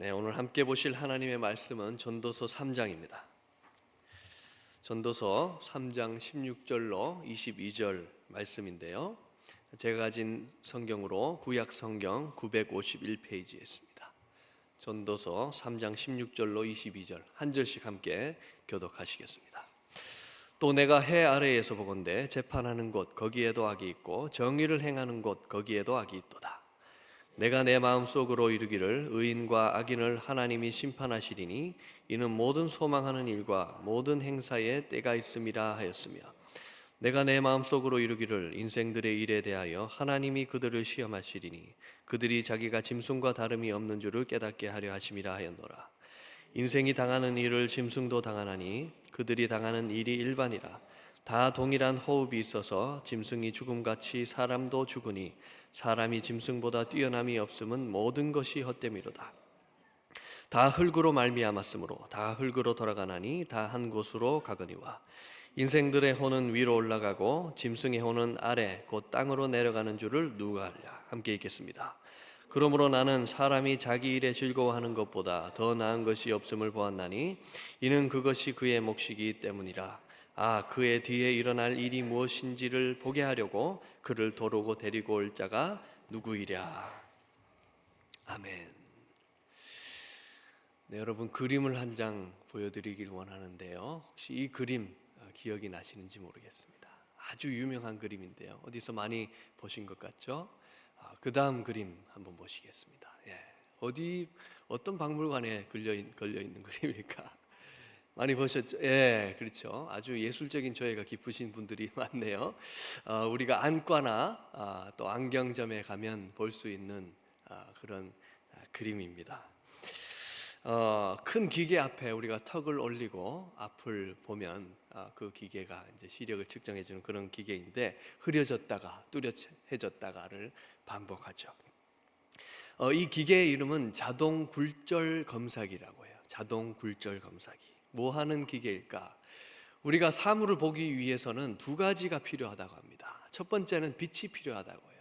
네, 오늘 함께 보실 하나님의 말씀은 전도서 3장입니다. 전도서 3장 16절로 22절 말씀인데요. 제가 가진 성경으로 구약 성경 951페이지에 있습니다. 전도서 3장 16절로 22절 한 절씩 함께 교독하시겠습니다. 또 내가 해 아래에서 보건대 재판하는 곳 거기에도 악이 있고 정의를 행하는 곳 거기에도 악이 있도다. 내가 내 마음 속으로 이르기를 의인과 악인을 하나님이 심판하시리니 이는 모든 소망하는 일과 모든 행사에 때가 있음이라 하였으며 내가 내 마음 속으로 이르기를 인생들의 일에 대하여 하나님이 그들을 시험하시리니 그들이 자기가 짐승과 다름이 없는 줄을 깨닫게 하려 하심이라 하였노라. 인생이 당하는 일을 짐승도 당하나니 그들이 당하는 일이 일반이라 다 동일한 호흡이 있어서 짐승이 죽음같이 사람도 죽으니 사람이 짐승보다 뛰어남이 없음은 모든 것이 헛됨이로다. 다 흙으로 말미암았으므로 다 흙으로 돌아가나니 다 한 곳으로 가거니와 인생들의 혼은 위로 올라가고 짐승의 혼은 아래 곧 땅으로 내려가는 줄을 누가 알랴 함께 읽겠습니다. 그러므로 나는 사람이 자기 일에 즐거워하는 것보다 더 나은 것이 없음을 보았나니 이는 그것이 그의 몫이기 때문이라 아 그의 뒤에 일어날 일이 무엇인지를 보게 하려고 그를 도르고 데리고 올 자가 누구이랴. 아멘. 네 여러분 그림을 한 장 보여드리길 원하는데요. 혹시 이 그림 어, 기억이 나시는지 모르겠습니다. 아주 유명한 그림인데요. 어디서 많이 보신 것 같죠? 그 다음 그림 한번 보시겠습니다. 예. 어디 어떤 박물관에 걸려, 있, 걸려 그림일까 많이 보셨죠? 예, 그렇죠. 아주 예술적인 조예가 깊으신 분들이 많네요. 어, 우리가 안과나 아, 또 안경점에 가면 볼 수 있는 아, 그런 아, 그림입니다. 어, 큰 기계 앞에 우리가 턱을 올리고 앞을 보면 아, 그 기계가 이제 시력을 측정해 주는 그런 기계인데 흐려졌다가 뚜렷해졌다가를 반복하죠. 어, 이 기계의 이름은 자동 굴절 검사기라고 해요. 자동 굴절 검사기. 뭐 하는 기계일까? 우리가 사물을 보기 위해서는 두 가지가 필요하다고 합니다. 첫 번째는 빛이 필요하다고 해요.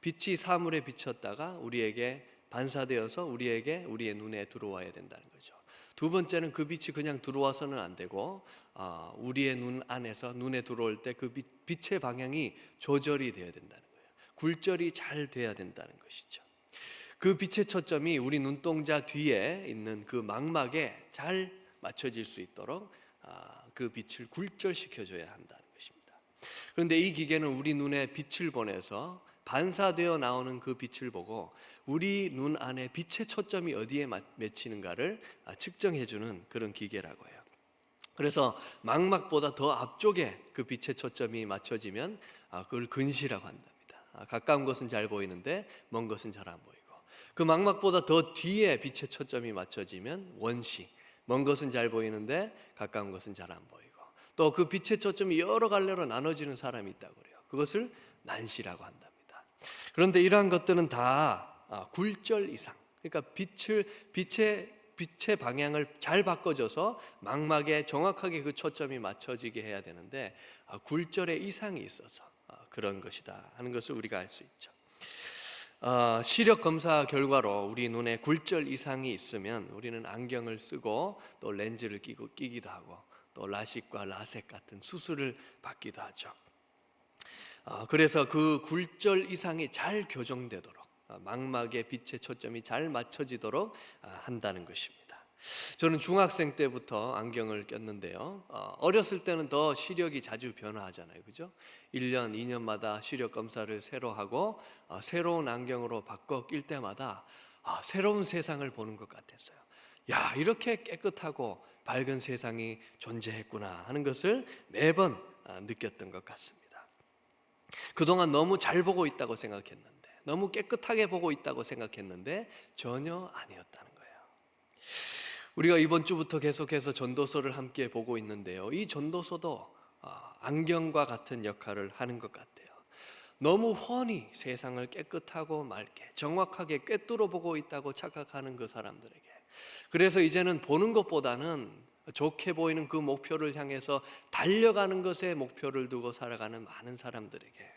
빛이 사물에 비쳤다가 우리에게 반사되어서 우리에게 우리의 눈에 들어와야 된다는 거죠. 두 번째는 그 빛이 그냥 들어와서는 안 되고 어, 우리의 눈 안에서 눈에 들어올 때 그 빛의 방향이 조절이 되어야 된다는 거예요. 굴절이 잘 돼야 된다는 것이죠. 그 빛의 초점이 우리 눈동자 뒤에 있는 그 망막에 잘 맞춰질 수 있도록 아, 그 빛을 굴절시켜 줘야 한다는 것입니다. 그런데 이 기계는 우리 눈에 빛을 보내서 반사되어 나오는 그 빛을 보고 우리 눈 안에 빛의 초점이 어디에 맺히는가를 아, 측정해 주는 그런 기계라고 해요. 그래서 망막보다 더 앞쪽에 그 빛의 초점이 맞춰지면 아, 그걸 근시라고 한답니다. 가까운 것은 잘 보이는데 먼 것은 잘 안 보이고 그 망막보다 더 뒤에 빛의 초점이 맞춰지면 원시 먼 것은 잘 보이는데 가까운 것은 잘 안 보이고 또 그 빛의 초점이 여러 갈래로 나눠지는 사람이 있다고 그래요. 그것을 난시라고 한답니다. 그런데 이러한 것들은 다 아, 굴절 이상. 그러니까 빛을 빛의 빛의 방향을 잘 바꿔줘서 망막에 정확하게 그 초점이 맞춰지게 해야 되는데 아, 굴절의 이상이 있어서 아, 그런 것이다 하는 것을 우리가 알 수 있죠. 어, 시력 검사 결과로 우리 눈에 굴절 이상이 있으면 우리는 안경을 쓰고 또 렌즈를 끼고 끼기도 하고 또 라식과 라섹 같은 수술을 받기도 하죠. 어, 그래서 그 굴절 이상이 잘 교정되도록 어, 망막의 빛의 초점이 잘 맞춰지도록 어, 한다는 것입니다. 저는 중학생 때부터 안경을 꼈는데요. 어, 어렸을 때는 더 시력이 자주 변화하잖아요. 그죠? 1년, 2년마다 시력 검사를 새로 하고 어, 새로운 안경으로 바꿔 낄 때마다 아, 새로운 세상을 보는 것 같았어요. 야, 이렇게 깨끗하고 밝은 세상이 존재했구나 하는 것을 매번 아, 느꼈던 것 같습니다. 그동안 너무 잘 보고 있다고 생각했는데, 너무 깨끗하게 보고 있다고 생각했는데 전혀 아니었다는 거예요. 우리가 이번 주부터 계속해서 전도서를 함께 보고 있는데요. 이 전도서도 아, 안경과 같은 역할을 하는 것 같아요. 너무 훤히 세상을 깨끗하고 맑게 정확하게 꿰뚫어 보고 있다고 착각하는 그 사람들에게 그래서 이제는 보는 것보다는 좋게 보이는 그 목표를 향해서 달려가는 것에 목표를 두고 살아가는 많은 사람들에게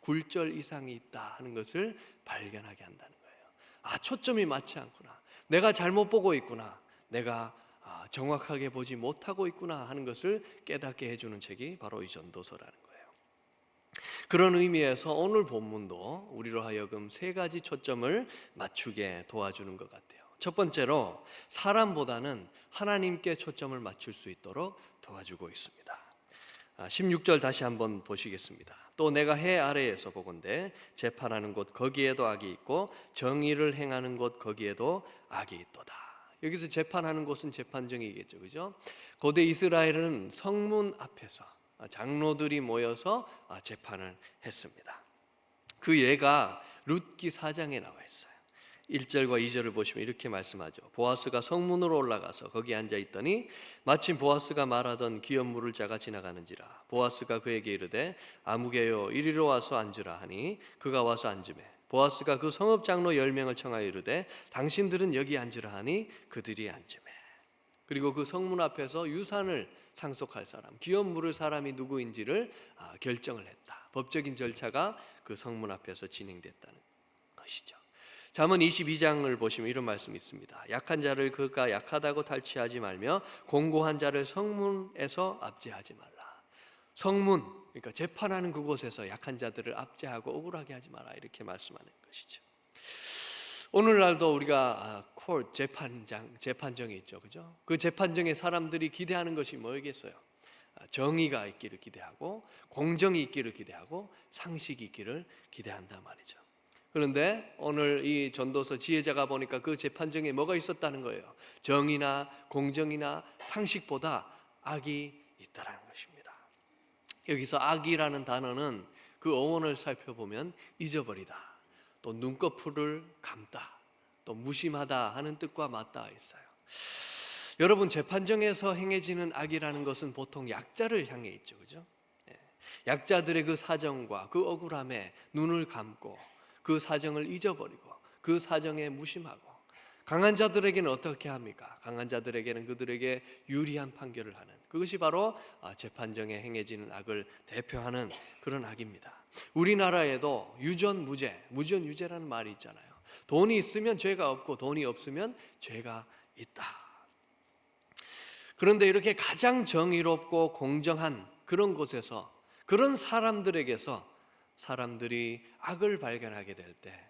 굴절 이상이 있다 하는 것을 발견하게 한다는 거예요. 아, 초점이 맞지 않구나. 내가 잘못 보고 있구나. 내가 아, 정확하게 보지 못하고 있구나 하는 것을 깨닫게 해주는 책이 바로 이 전도서라는 거예요. 그런 의미에서 오늘 본문도 우리로 하여금 세 가지 초점을 맞추게 도와주는 것 같아요. 첫 번째로 사람보다는 하나님께 초점을 맞출 수 있도록 도와주고 있습니다. 아, 16절 다시 한번 보시겠습니다. 또 내가 해 아래에서 보건대 재판하는 곳 거기에도 악이 있고 정의를 행하는 곳 거기에도 악이 있도다. 여기서 재판하는 곳은 재판정이겠죠, 그죠? 고대 이스라엘은 성문 앞에서 장로들이 모여서 아, 재판을 했습니다. 그 예가 룻기 4장에 나와 있어요. 1절과 2절을 보시면 이렇게 말씀하죠. 보아스가 성문으로 올라가서 거기 앉아 있더니 마침 보아스가 말하던 기업 물을 자가 지나가는지라 보아스가 그에게 이르되 아무개요 이리로 와서 앉으라 하니 그가 와서 앉으매 보아스가 그 성읍 장로 열 명을 청하여 이르되 당신들은 여기 앉으라 하니 그들이 앉으매 그리고 그 성문 앞에서 유산을 상속할 사람, 기업 물을 사람이 누구인지를 아, 결정을 했다. 법적인 절차가 그 성문 앞에서 진행됐다는 것이죠. 잠언 22장을 보시면 이런 말씀이 있습니다. 약한 자를 그가 약하다고 탈취하지 말며 공고한 자를 성문에서 압제하지 말라. 성문, 그러니까 재판하는 그곳에서 약한 자들을 압제하고 억울하게 하지 마라. 이렇게 말씀하는 것이죠. 오늘날도 우리가 콜 재판장 재판정이 있죠, 그죠? 그 재판정에 사람들이 기대하는 것이 뭐겠어요? 아, 정의가 있기를 기대하고 공정이 있기를 기대하고 상식이 있기를 기대한단 말이죠. 그런데 오늘 이 전도서 지혜자가 보니까 그 재판정에 뭐가 있었다는 거예요. 정의나 공정이나 상식보다 악이 있다라는 것입니다. 여기서 악이라는 단어는 그 어원을 살펴보면 잊어버리다. 또 눈꺼풀을 감다, 또 무심하다 하는 뜻과 맞닿아 있어요. 여러분 재판정에서 행해지는 악이라는 것은 보통 약자를 향해 있죠, 그죠? 예. 약자들의 그 사정과 그 억울함에 눈을 감고 그 사정을 잊어버리고 그 사정에 무심하고 강한 자들에게는 어떻게 합니까? 강한 자들에게는 그들에게 유리한 판결을 하는 그것이 바로 아, 재판정에 행해지는 악을 대표하는 그런 악입니다. 우리나라에도 유전 무죄, 무전 유죄라는 말이 있잖아요. 돈이 있으면 죄가 없고 돈이 없으면 죄가 있다. 그런데 이렇게 가장 정의롭고 공정한 그런 곳에서 그런 사람들에게서 사람들이 악을 발견하게 될 때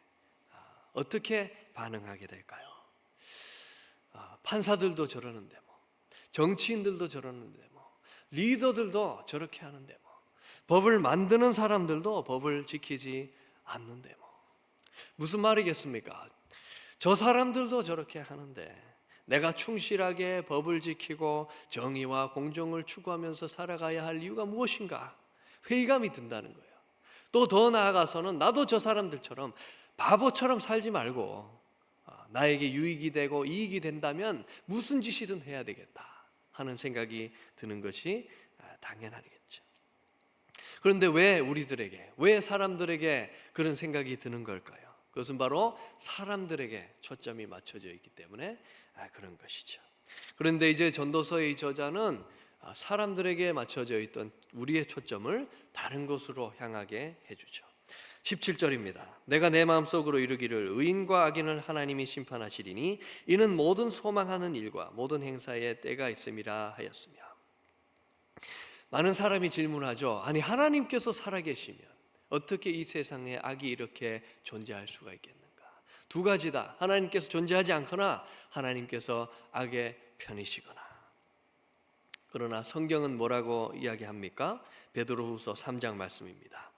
어떻게 반응하게 될까요? 아, 판사들도 저러는데 뭐, 정치인들도 저러는데 뭐, 리더들도 저렇게 하는데 뭐, 법을 만드는 사람들도 법을 지키지 않는데 뭐, 무슨 말이겠습니까? 저 사람들도 저렇게 하는데 내가 충실하게 법을 지키고 정의와 공정을 추구하면서 살아가야 할 이유가 무엇인가? 회의감이 든다는 거예요. 또 더 나아가서는 나도 저 사람들처럼 바보처럼 살지 말고 아, 나에게 유익이 되고 이익이 된다면 무슨 짓이든 해야 되겠다 하는 생각이 드는 것이 아, 당연하겠죠. 그런데 왜 우리들에게, 왜 사람들에게 그런 생각이 드는 걸까요? 그것은 바로 사람들에게 초점이 맞춰져 있기 때문에 아, 그런 것이죠. 그런데 이제 전도서의 저자는 사람들에게 맞춰져 있던 우리의 초점을 다른 곳으로 향하게 해주죠. 17절입니다. 내가 내 마음속으로 이르기를 의인과 악인을 하나님이 심판하시리니 이는 모든 소망하는 일과 모든 행사에 때가 있음이라 하였으며 많은 사람이 질문하죠. 아니 하나님께서 살아계시면 어떻게 이 세상에 악이 이렇게 존재할 수가 있겠는가? 두 가지다. 하나님께서 존재하지 않거나 하나님께서 악의 편이시거나. 그러나 성경은 뭐라고 이야기합니까? 베드로후서 3장 말씀입니다.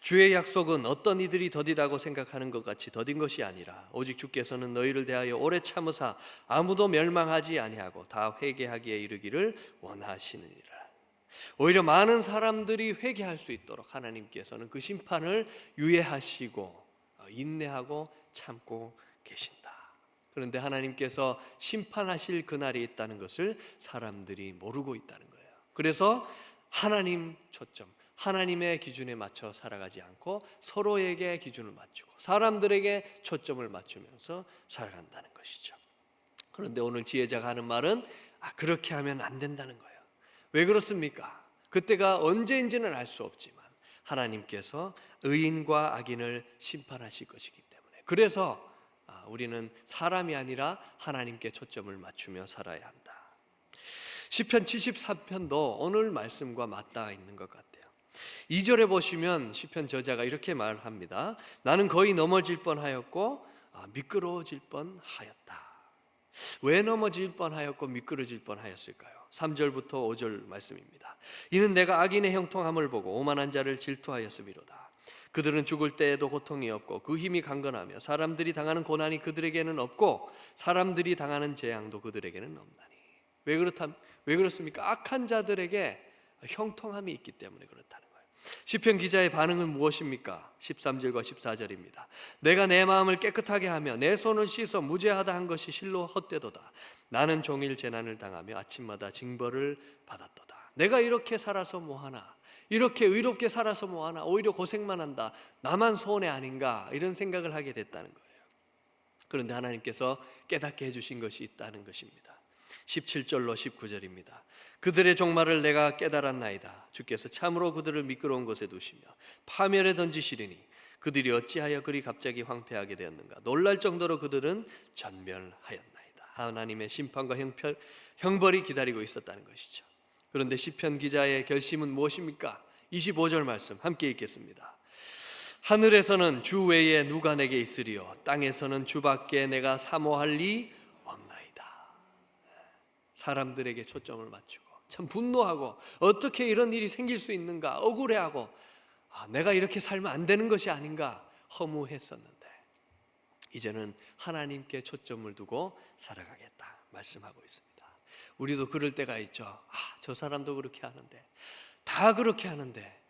주의 약속은 어떤 이들이 더디다고 생각하는 것 같이 더딘 것이 아니라 오직 주께서는 너희를 대하여 오래 참으사 아무도 멸망하지 아니하고 다 회개하기에 이르기를 원하시느니라. 오히려 많은 사람들이 회개할 수 있도록 하나님께서는 그 심판을 유예하시고 인내하고 참고 계신다. 그런데 하나님께서 심판하실 그날이 있다는 것을 사람들이 모르고 있다는 거예요. 그래서 하나님 초점, 하나님의 기준에 맞춰 살아가지 않고 서로에게 기준을 맞추고 사람들에게 초점을 맞추면서 살아간다는 것이죠. 그런데 오늘 지혜자가 하는 말은 아, 그렇게 하면 안 된다는 거예요. 왜 그렇습니까? 그때가 언제인지는 알 수 없지만 하나님께서 의인과 악인을 심판하실 것이기 때문에 그래서 아, 우리는 사람이 아니라 하나님께 초점을 맞추며 살아야 한다. 시편 73편도 오늘 말씀과 맞닿아 있는 것 같아요. 2절에 보시면 시편 저자가 이렇게 말합니다. 나는 거의 넘어질 뻔하였고 아, 미끄러워질 뻔하였다. 왜 넘어질 뻔하였고 미끄러질 뻔하였을까요? 3절부터 5절 말씀입니다. 이는 내가 악인의 형통함을 보고 오만한 자를 질투하였음이로다. 그들은 죽을 때에도 고통이 없고 그 힘이 강건하며 사람들이 당하는 고난이 그들에게는 없고 사람들이 당하는 재앙도 그들에게는 없나니. 왜 그렇다? 왜 그렇습니까? 악한 자들에게 형통함이 있기 때문에 거예요. 시편 기자의 반응은 무엇입니까? 13절과 14절입니다. 내가 내 마음을 깨끗하게 하며 내 손을 씻어 무죄하다 한 것이 실로 헛되도다. 나는 종일 재난을 당하며 아침마다 징벌을 받았도다. 내가 이렇게 살아서 뭐하나? 이렇게 의롭게 살아서 뭐하나? 오히려 고생만 한다. 나만 손해 아닌가? 이런 생각을 하게 됐다는 거예요. 그런데 하나님께서 깨닫게 해주신 것이 있다는 것입니다. 17절로 19절입니다. 그들의 종말을 내가 깨달았나이다. 주께서 참으로 그들을 미끄러운 곳에 두시며 파멸에 던지시리니 그들이 어찌하여 그리 갑자기 황폐하게 되었는가? 놀랄 정도로 그들은 전멸하였나이다. 하나님의 심판과 형편, 형벌이 기다리고 있었다는 것이죠. 그런데 시편 기자의 결심은 무엇입니까? 25절 말씀 함께 읽겠습니다. 하늘에서는 주 외에 누가 내게 있으리요 땅에서는 주밖에 내가 사모할 리. 사람들에게 초점을 맞추고 참 분노하고 어떻게 이런 일이 생길 수 있는가 억울해하고 아, 내가 이렇게 살면 안 되는 것이 아닌가 허무했었는데 이제는 하나님께 초점을 두고 살아가겠다 말씀하고 있습니다. 우리도 그럴 때가 있죠. 아, 저 사람도 그렇게 하는데 다 그렇게 하는데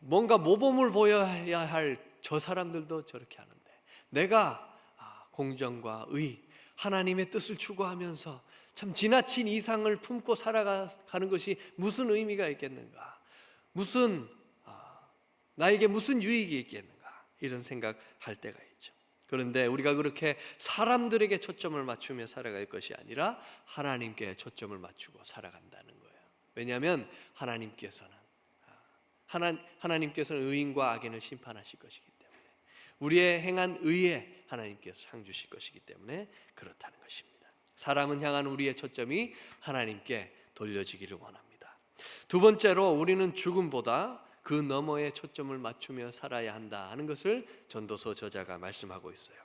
뭔가 모범을 보여야 할 저 사람들도 저렇게 하는데 내가 아, 공정과 의 하나님의 뜻을 추구하면서 참 지나친 이상을 품고 살아가는 것이 무슨 의미가 있겠는가? 무슨 아, 나에게 무슨 유익이 있겠는가? 이런 생각할 때가 있죠. 그런데 우리가 그렇게 사람들에게 초점을 맞추며 살아갈 것이 아니라 하나님께 초점을 맞추고 살아간다는 거예요. 왜냐하면 하나님께서는 아, 하나, 하나님께서는 의인과 악인을 심판하실 것이기 때문에 우리의 행한 의에 하나님께서 상 주실 것이기 때문에 그렇다는 것입니다. 사람은 향한 우리의 초점이 하나님께 돌려지기를 원합니다. 두 번째로 우리는 죽음보다 그 너머에 초점을 맞추며 살아야 한다 하는 것을 전도서 저자가 말씀하고 있어요.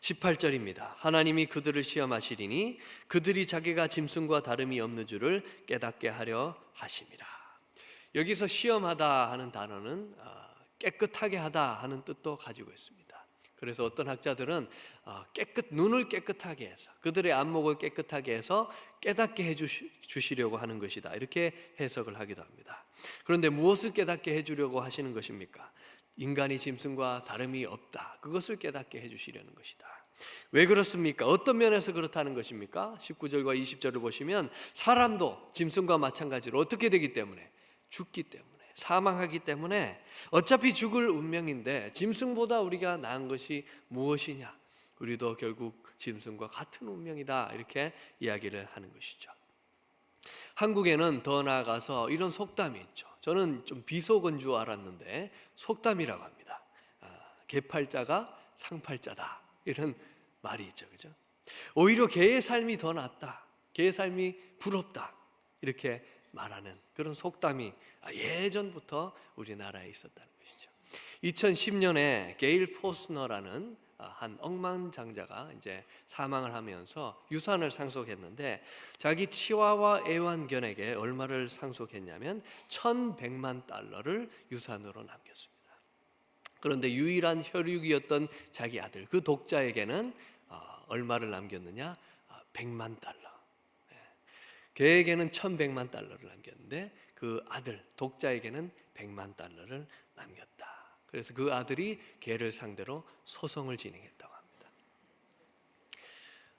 18절입니다. 하나님이 그들을 시험하시리니 그들이 자기가 짐승과 다름이 없는 줄을 깨닫게 하려 하심이라. 여기서 시험하다 하는 단어는 아, 깨끗하게 하다 하는 뜻도 가지고 있습니다. 그래서 어떤 학자들은 아, 깨끗 눈을 깨끗하게 해서 그들의 안목을 깨끗하게 해서 깨닫게 해 주시려고 하는 것이다. 이렇게 해석을 하기도 합니다. 그런데 무엇을 깨닫게 해 주려고 하시는 것입니까? 인간이 짐승과 다름이 없다. 그것을 깨닫게 해 주시려는 것이다. 왜 그렇습니까? 어떤 면에서 그렇다는 것입니까? 19절과 20절을 보시면 사람도 짐승과 마찬가지로 어떻게 되기 때문에 죽기 때문에 사망하기 때문에 어차피 죽을 운명인데 짐승보다 우리가 나은 것이 무엇이냐? 우리도 결국 짐승과 같은 운명이다. 이렇게 이야기를 하는 것이죠. 한국에는 더 나아가서 이런 속담이 있죠. 저는 좀 비속은 줄 알았는데 속담이라고 합니다. 아, 개팔자가 상팔자다. 이런 말이 있죠. 그죠? 오히려 개의 삶이 더 낫다. 개의 삶이 부럽다. 이렇게 말하는 그런 속담이 예전부터 우리나라에 있었다는 것이죠. 2010년에 게일 포스너라는 한 억만장자가 이제 사망을 하면서 유산을 상속했는데 자기 치와와 애완견에게 얼마를 상속했냐면 1,100만 달러를 유산으로 남겼습니다. 그런데 유일한 혈육이었던 자기 아들 그 독자에게는 어, 얼마를 남겼느냐? 100만 달러. 걔에게는 1,100만 달러를 남겼는데 그 아들 독자에게는 100만 달러를 남겼다. 그래서 그 아들이 걔를 상대로 소송을 진행했다고 합니다.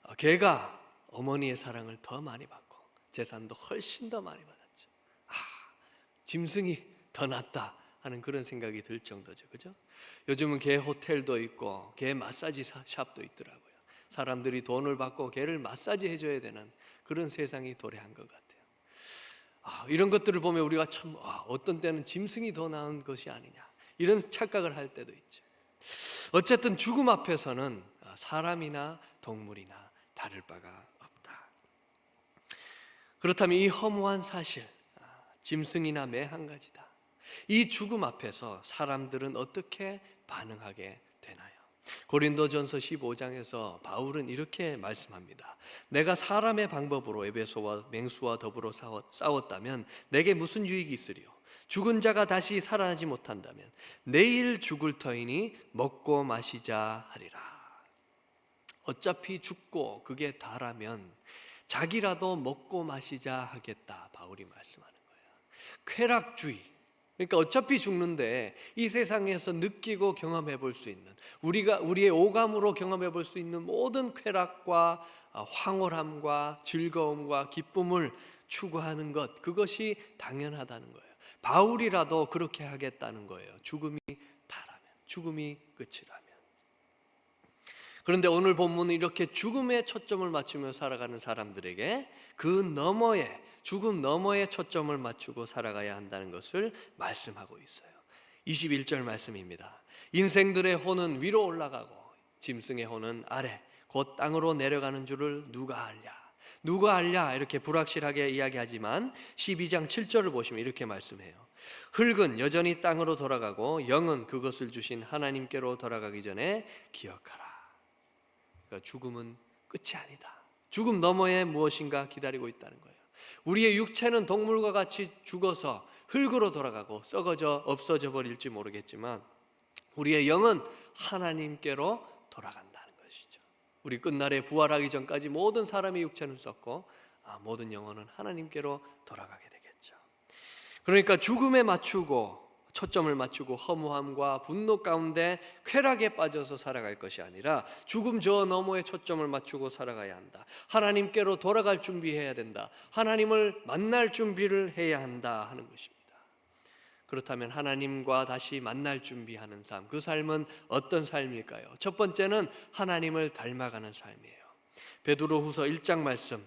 어, 걔가 어머니의 사랑을 더 많이 받고 재산도 훨씬 더 많이 받았죠. 아, 짐승이 더 낫다 하는 그런 생각이 들 정도죠. 그죠? 요즘은 개 호텔도 있고 개 마사지 샵도 있더라고요. 사람들이 돈을 받고 개를 마사지 해줘야 되는 그런 세상이 도래한 것 같아요. 아, 이런 것들을 보면 우리가 참 아, 어떤 때는 짐승이 더 나은 것이 아니냐 이런 착각을 할 때도 있죠. 어쨌든 죽음 앞에서는 아, 아, 사람이나 동물이나 다를 바가 없다. 그렇다면 이 허무한 사실, 아, 짐승이나 매 한 가지다. 이 죽음 앞에서 사람들은 어떻게 반응하게 되나요? 고린도전서 15장에서 바울은 이렇게 말씀합니다. 내가 사람의 방법으로 에베소와 맹수와 더불어 싸웠다면 내게 무슨 유익이 있으리요? 죽은 자가 다시 살아나지 못한다면 내일 죽을 터이니 먹고 마시자 하리라. 어차피 죽고 그게 다라면 자기라도 먹고 마시자 하겠다. 바울이 말씀하는 거예요. 쾌락주의. 그러니까 어차피 죽는데 이 세상에서 느끼고 경험해 볼 수 있는 우리가 우리의 오감으로 경험해 볼 수 있는 모든 쾌락과 황홀함과 즐거움과 기쁨을 추구하는 것 그것이 당연하다는 거예요. 바울이라도 그렇게 하겠다는 거예요. 죽음이 다라면 죽음이 끝이라면. 그런데 오늘 본문은 이렇게 죽음에 초점을 맞추며 살아가는 사람들에게 그 너머에 죽음 너머에 초점을 맞추고 살아가야 한다는 것을 말씀하고 있어요. 21절 말씀입니다. 인생들의 혼은 위로 올라가고 짐승의 혼은 아래 곧 땅으로 내려가는 줄을 누가 알랴? 누가 알랴? 이렇게 불확실하게 이야기하지만 12장 7절을 보시면 이렇게 말씀해요. 흙은 여전히 땅으로 돌아가고 영은 그것을 주신 하나님께로 돌아가기 전에 기억하라. 그러니까 죽음은 끝이 아니다. 죽음 너머에 무엇인가 기다리고 있다는 거예요. 우리의 육체는 동물과 같이 죽어서 흙으로 돌아가고 썩어져 없어져 버릴지 모르겠지만 우리의 영은 하나님께로 돌아간다는 것이죠. 우리 끝날에 부활하기 전까지 모든 사람의 육체는 썩고 아, 모든 영혼은 하나님께로 돌아가게 되겠죠. 그러니까 죽음에 맞추고 초점을 맞추고 허무함과 분노 가운데 쾌락에 빠져서 살아갈 것이 아니라 죽음 저 너머에 초점을 맞추고 살아가야 한다. 하나님께로 돌아갈 준비해야 된다. 하나님을 만날 준비를 해야 한다 하는 것입니다. 그렇다면 하나님과 다시 만날 준비하는 삶, 그 삶은 어떤 삶일까요? 첫 번째는 하나님을 닮아가는 삶이에요. 베드로후서 1장 말씀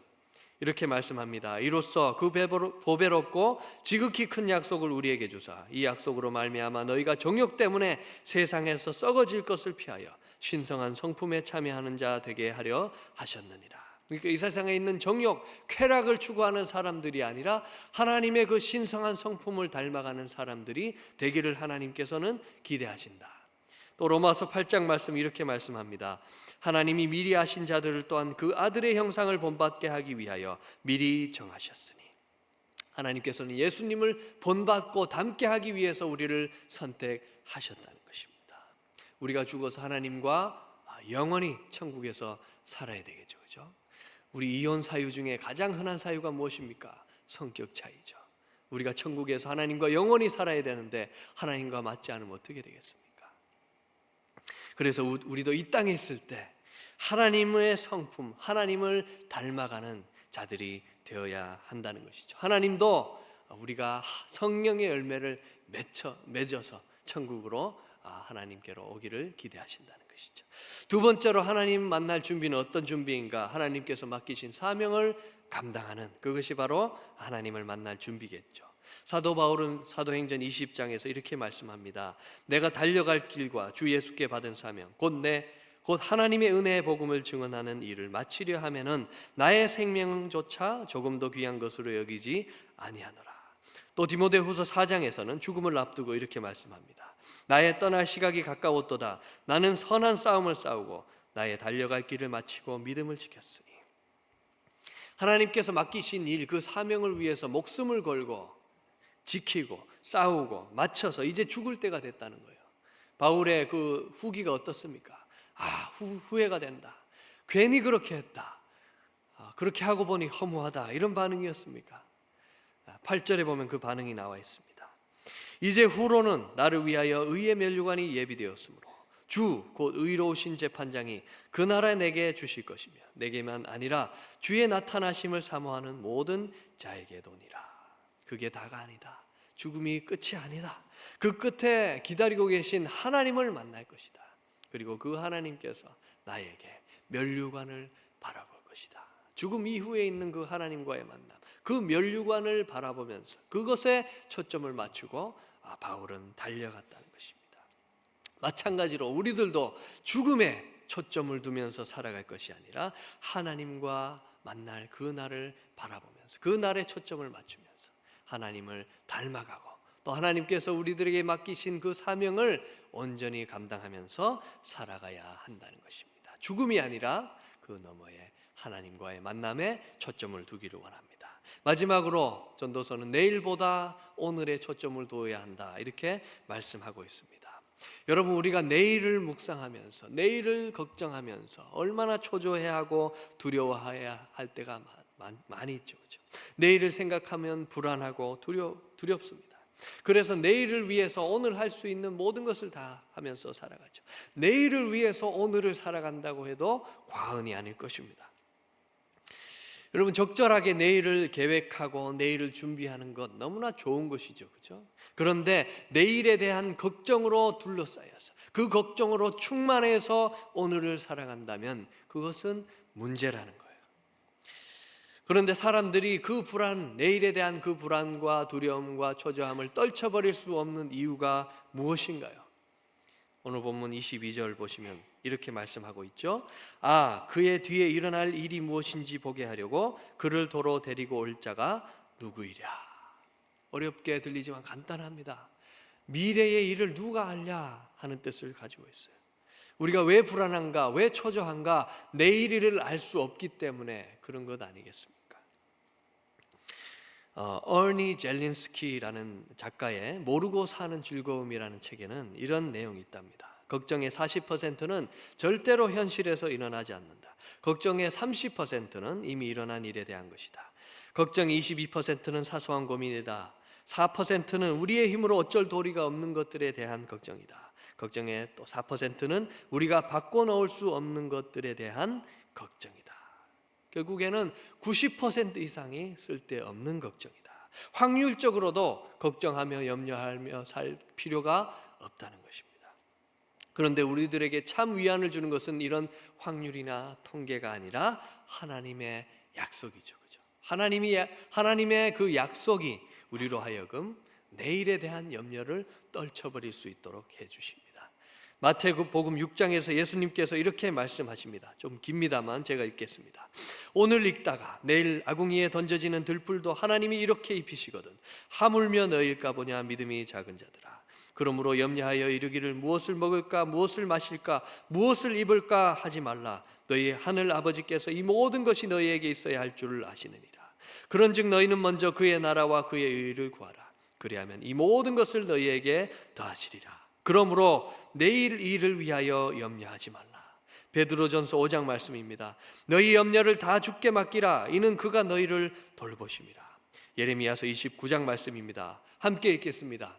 이렇게 말씀합니다. 이로써 그 보배롭고 지극히 큰 약속을 우리에게 주사 이 약속으로 말미암아 너희가 정욕 때문에 세상에서 썩어질 것을 피하여 신성한 성품에 참여하는 자 되게 하려 하셨느니라. 그러니까 이 세상에 있는 정욕, 쾌락을 추구하는 사람들이 아니라 하나님의 그 신성한 성품을 닮아가는 사람들이 되기를 하나님께서는 기대하신다. 또 로마서 8장 말씀 이렇게 말씀합니다. 하나님이 미리 아신 자들을 또한 그 아들의 형상을 본받게 하기 위하여 미리 정하셨으니 하나님께서는 예수님을 본받고 닮게 하기 위해서 우리를 선택하셨다는 것입니다. 우리가 죽어서 하나님과 영원히 천국에서 살아야 되겠죠. 그죠? 우리 이혼 사유 중에 가장 흔한 사유가 무엇입니까? 성격 차이죠. 우리가 천국에서 하나님과 영원히 살아야 되는데 하나님과 맞지 않으면 어떻게 되겠습니까? 그래서 우리도 이 땅에 있을 때 하나님의 성품, 하나님을 닮아가는 자들이 되어야 한다는 것이죠. 하나님도 우리가 성령의 열매를 맺혀, 맺어서 천국으로 아, 하나님께로 오기를 기대하신다는 것이죠. 두 번째로 하나님 만날 준비는 어떤 준비인가? 하나님께서 맡기신 사명을 감당하는 그것이 바로 하나님을 만날 준비겠죠. 사도 바울은 사도행전 20장에서 이렇게 말씀합니다. 내가 달려갈 길과 주 예수께 받은 사명 곧 내 곧 하나님의 은혜의 복음을 증언하는 일을 마치려 하면은 나의 생명조차 조금 더 귀한 것으로 여기지 아니하노라. 또 디모데후서 4장에서는 죽음을 앞두고 이렇게 말씀합니다. 나의 떠날 시각이 가까웠도다. 나는 선한 싸움을 싸우고 나의 달려갈 길을 마치고 믿음을 지켰으니 하나님께서 맡기신 일 그 사명을 위해서 목숨을 걸고 지키고 싸우고 맞춰서 이제 죽을 때가 됐다는 거예요. 바울의 그 후기가 어떻습니까? 아, 후, 후회가 된다. 괜히 그렇게 했다. 아, 그렇게 하고 보니 허무하다. 이런 반응이었습니까? 8절에 아, 보면 그 반응이 나와 있습니다. 이제 후로는 나를 위하여 의의 멸류관이 예비되었으므로 주 곧 의로우신 재판장이 그 나라 내게 주실 것이며 내게만 아니라 주의 나타나심을 사모하는 모든 자에게도니라. 그게 다가 아니다. 죽음이 끝이 아니다. 그 끝에 기다리고 계신 하나님을 만날 것이다. 그리고 그 하나님께서 나에게 멸류관을 바라볼 것이다. 죽음 이후에 있는 그 하나님과의 만남, 그 멸류관을 바라보면서 그것에 초점을 맞추고 아, 바울은 달려갔다는 것입니다. 마찬가지로 우리들도 죽음에 초점을 두면서 살아갈 것이 아니라 하나님과 만날 그 날을 바라보면서 그 날에 초점을 맞추면서 하나님을 닮아가고 또 하나님께서 우리들에게 맡기신 그 사명을 온전히 감당하면서 살아가야 한다는 것입니다. 죽음이 아니라 그 너머에 하나님과의 만남에 초점을 두기를 원합니다. 마지막으로 전도서는 내일보다 오늘에 초점을 두어야 한다. 이렇게 말씀하고 있습니다. 여러분 우리가 내일을 묵상하면서 내일을 걱정하면서 얼마나 초조해 하고 두려워해야 할 때가 많, 많이 있죠. 그렇죠? 내일을 생각하면 불안하고 두려, 두렵습니다. 그래서 내일을 위해서 오늘 할 수 있는 모든 것을 다 하면서 살아가죠. 내일을 위해서 오늘을 살아간다고 해도 과언이 아닐 것입니다. 여러분 적절하게 내일을 계획하고 내일을 준비하는 것 너무나 좋은 것이죠. 그죠? 그런데 내일에 대한 걱정으로 둘러싸여서 그 걱정으로 충만해서 오늘을 살아간다면 그것은 문제라는 거예요. 그런데 사람들이 그 불안, 내일에 대한 그 불안과 두려움과 초조함을 떨쳐버릴 수 없는 이유가 무엇인가요? 오늘 본문 22절 보시면 이렇게 말씀하고 있죠. 아, 그의 뒤에 일어날 일이 무엇인지 보게 하려고 그를 도로 데리고 올 자가 누구이랴. 어렵게 들리지만 간단합니다. 미래의 일을 누가 알랴 하는 뜻을 가지고 있어요. 우리가 왜 불안한가, 왜 초조한가, 내일 일을 알 수 없기 때문에 그런 것 아니겠습니까? 어, 어니 젤린스키라는 작가의 모르고 사는 즐거움이라는 책에는 이런 내용이 있답니다. 걱정의 40%는 절대로 현실에서 일어나지 않는다. 걱정의 30%는 이미 일어난 일에 대한 것이다. 걱정 22%는 사소한 고민이다. 4%는 우리의 힘으로 어쩔 도리가 없는 것들에 대한 걱정이다. 걱정의 또 4%는 우리가 바꿔놓을 수 없는 것들에 대한 걱정이다. 결국에는 90% 이상이 쓸데없는 걱정이다. 확률적으로도 걱정하며 염려하며 살 필요가 없다는 것입니다. 그런데 우리들에게 참 위안을 주는 것은 이런 확률이나 통계가 아니라 하나님의 약속이죠. 그죠? 하나님이 하나님의 그 약속이 우리로 하여금 내일에 대한 염려를 떨쳐버릴 수 있도록 해 주십니다. 마태복음 6장에서 예수님께서 이렇게 말씀하십니다. 좀 깁니다만 제가 읽겠습니다. 오늘 읽다가 내일 아궁이에 던져지는 들풀도 하나님이 이렇게 입히시거든. 하물며 너일까 보냐 믿음이 작은 자들아. 그러므로 염려하여 이르기를 무엇을 먹을까 무엇을 마실까 무엇을 입을까 하지 말라. 너희 하늘 아버지께서 이 모든 것이 너희에게 있어야 할 줄을 아시느니라. 그런즉 너희는 먼저 그의 나라와 그의 의를 구하라. 그리하면 이 모든 것을 너희에게 더하시리라. 그러므로 내일 일을 위하여 염려하지 말라. 베드로전서 5장 말씀입니다. 너희 염려를 다 주께 맡기라. 이는 그가 너희를 돌보심이라. 예레미야서 29장 말씀입니다. 함께 읽겠습니다.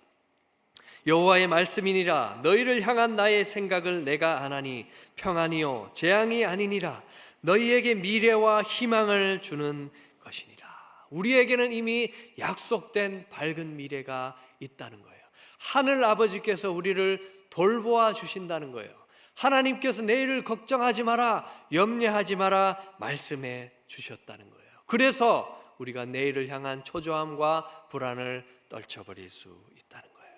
여호와의 말씀이니라 너희를 향한 나의 생각을 내가 아나니 평안이요 재앙이 아니니라 너희에게 미래와 희망을 주는 것이니라 우리에게는 이미 약속된 밝은 미래가 있다는 거예요 하늘 아버지께서 우리를 돌보아 주신다는 거예요. 하나님께서 내일을 걱정하지 마라 염려하지 마라 말씀해 주셨다는 거예요. 그래서 우리가 내일을 향한 초조함과 불안을 떨쳐버릴 수 있다는 거예요.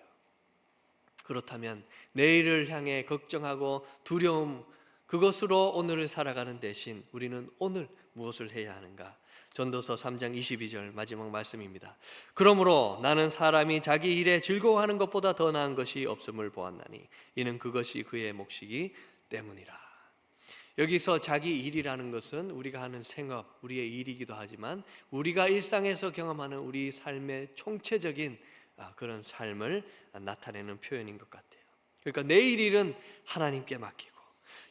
그렇다면 내일을 향해 걱정하고 두려움 그것으로 오늘을 살아가는 대신 우리는 오늘 무엇을 해야 하는가? 전도서 3장 22절 마지막 말씀입니다. 그러므로 나는 사람이 자기 일에 즐거워하는 것보다 더 나은 것이 없음을 보았나니 이는 그것이 그의 몫이기 때문이라. 여기서 자기 일이라는 것은 우리가 하는 생업, 우리의 일이기도 하지만 우리가 일상에서 경험하는 우리 삶의 총체적인 아, 그런 삶을 나타내는 표현인 것 같아요. 그러니까 내일 일은 하나님께 맡기고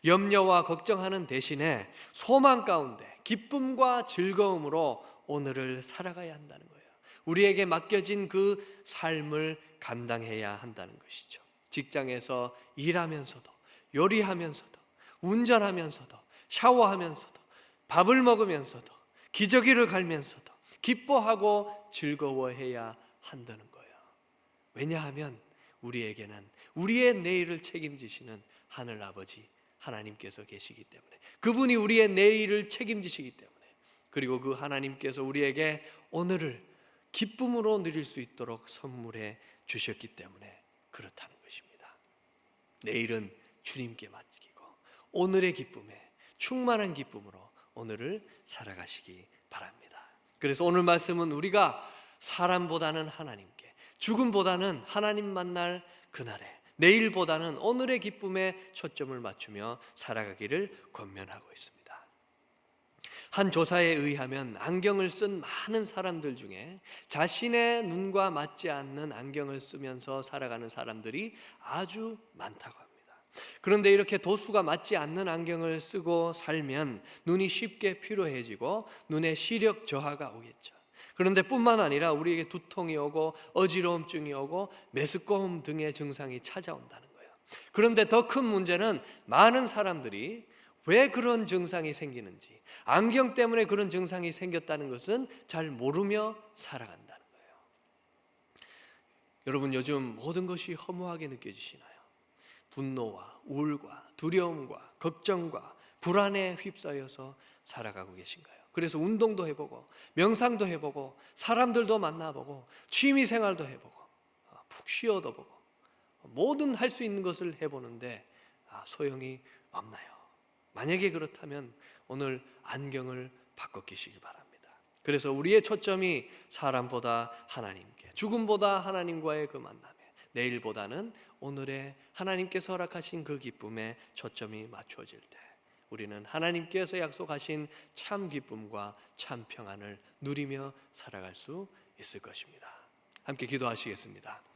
염려와 걱정하는 대신에 소망 가운데 기쁨과 즐거움으로 오늘을 살아가야 한다는 거예요. 우리에게 맡겨진 그 삶을 감당해야 한다는 것이죠. 직장에서 일하면서도 요리하면서도 운전하면서도 샤워하면서도 밥을 먹으면서도 기저귀를 갈면서도 기뻐하고 즐거워해야 한다는 거예요. 왜냐하면 우리에게는 우리의 내일을 책임지시는 하늘 아버지 하나님께서 계시기 때문에 그분이 우리의 내일을 책임지시기 때문에 그리고 그 하나님께서 우리에게 오늘을 기쁨으로 누릴 수 있도록 선물해 주셨기 때문에 그렇다는 것입니다. 내일은 주님께 맡기고 오늘의 기쁨에 충만한 기쁨으로 오늘을 살아가시기 바랍니다. 그래서 오늘 말씀은 우리가 사람보다는 하나님께, 죽음보다는 하나님 만날 그날에, 내일보다는 오늘의 기쁨에 초점을 맞추며 살아가기를 권면하고 있습니다. 한 조사에 의하면 안경을 쓴 많은 사람들 중에 자신의 눈과 맞지 않는 안경을 쓰면서 살아가는 사람들이 아주 많다고 합니다. 그런데 이렇게 도수가 맞지 않는 안경을 쓰고 살면 눈이 쉽게 피로해지고 눈에 시력 저하가 오겠죠. 그런데 뿐만 아니라 우리에게 두통이 오고 어지러움증이 오고 메스꺼움 등의 증상이 찾아온다는 거예요. 그런데 더 큰 문제는 많은 사람들이 왜 그런 증상이 생기는지, 안경 때문에 그런 증상이 생겼다는 것은 잘 모르며 살아간다는 거예요. 여러분 요즘 모든 것이 허무하게 느껴지시나요? 분노와 우울과 두려움과 걱정과 불안에 휩싸여서 살아가고 계신가요? 그래서 운동도 해보고 명상도 해보고 사람들도 만나보고 취미 생활도 해보고 아, 푹 쉬어도 보고 모든 할 수 있는 것을 해보는데 아, 소용이 없나요? 만약에 그렇다면 오늘 안경을 바꿔 끼시기 바랍니다. 그래서 우리의 초점이 사람보다 하나님께, 죽음보다 하나님과의 그 만남에, 내일보다는 오늘의 하나님께서 허락하신 그 기쁨에 초점이 맞춰질 때, 우리는 하나님께서 약속하신 참 기쁨과 참 평안을 누리며 살아갈 수 있을 것입니다. 함께 기도하시겠습니다.